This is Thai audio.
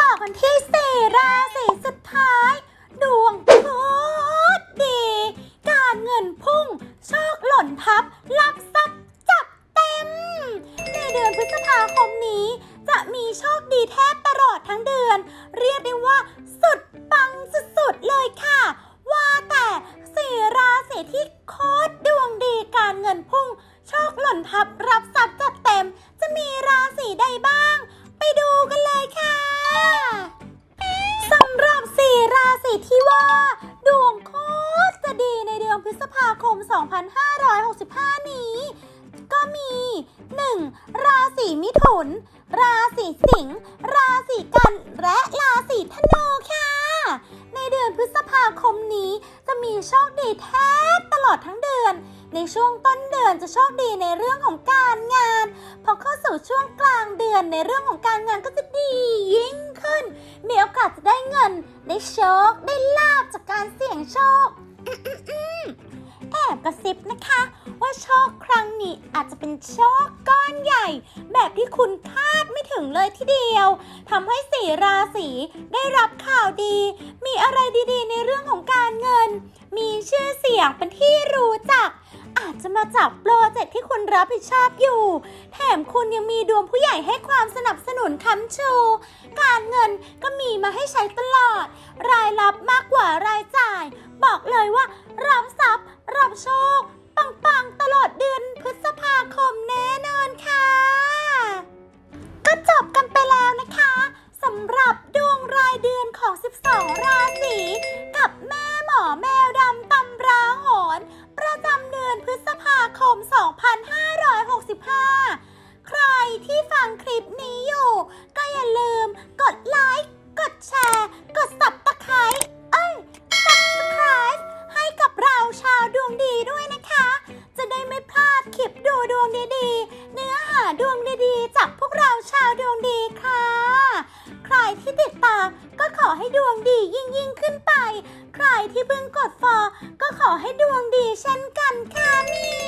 กันที่สี่ราศีสุดท้าย ดวงโคตรดี การเงินพุ่ง โชคหล่นทับ รับทรัพย์จับเต็ม ในเดือนพฤษภาคมนี้ จะมีโชคดีแทบตลอดทั้งเดือน เรียกได้ว่า สุดปังสุดๆเลยค่ะ ว่าแต่สี่ราศีที่โคตรดวงดีการเงินพุ่ง โชคหล่นทับรับทรัพย์จัดเต็ม จะมีราศีใดบ้าง ภาคม 2565 นี้ ก็มี 1. ราศีมิถุน ราศีสิงห์ ราศีกัน และราศีธนูค่ะ ในเดือนพฤษภาคมนี้จะมีโชคดีแทบตลอดทั้งเดือน ในช่วงต้นเดือนจะโชคดีในเรื่องของการงาน พอเข้าสู่ช่วงกลางเดือนในเรื่องของการงานก็จะดียิ่งขึ้น มีโอกาสจะได้เงิน ได้โชค ได้ลาบจากการเสี่ยงโชค กระซิบนะคะ ว่าโชคครั้งนี้อาจจะเป็นโชคก้อนใหญ่ แบบที่คุณคาดไม่ถึงเลยทีเดียวทำให้สี่ราศีได้รับข่าวดี มีอะไรดีๆ ในเรื่องของการเงิน มีชื่อเสียงเป็นที่รู้จัก อาจจะมาจากโปรเจกต์ที่คุณรับผิดชอบอยู่ แถมคุณยังมีดวงผู้ใหญ่ให้ความสนับสนุนค้ำชู การเงินก็มีมาให้ใช้ตลอด รายรับมากกว่ารายจ่าย บอกเลยว่ารับทรัพย์ รับโชค ปังๆ ตลอดเดือนพฤษภาคมแน่นอนค่ะ ก็จบกันไปแล้วนะคะสำหรับดวงรายเดือนของ 12 ราศีกับแม่หมอแมวดำตำราโหน ประจำเดือนพฤษภาคม 2565 ใครที่ฟังคลิปนี้ วงดีด้วยนะคะ จะได้ไม่พลาดคลิปดูดวงดีๆ เนื้อหาดวงดีๆ จากพวกเราชาวดวงดีค่ะ ใครที่ติดตามก็ขอให้ดวงดียิ่งยิ่งๆขึ้นไป ใครที่เพิ่งกดฟอก็ขอให้ดวงดีเช่นกันค่ะนี่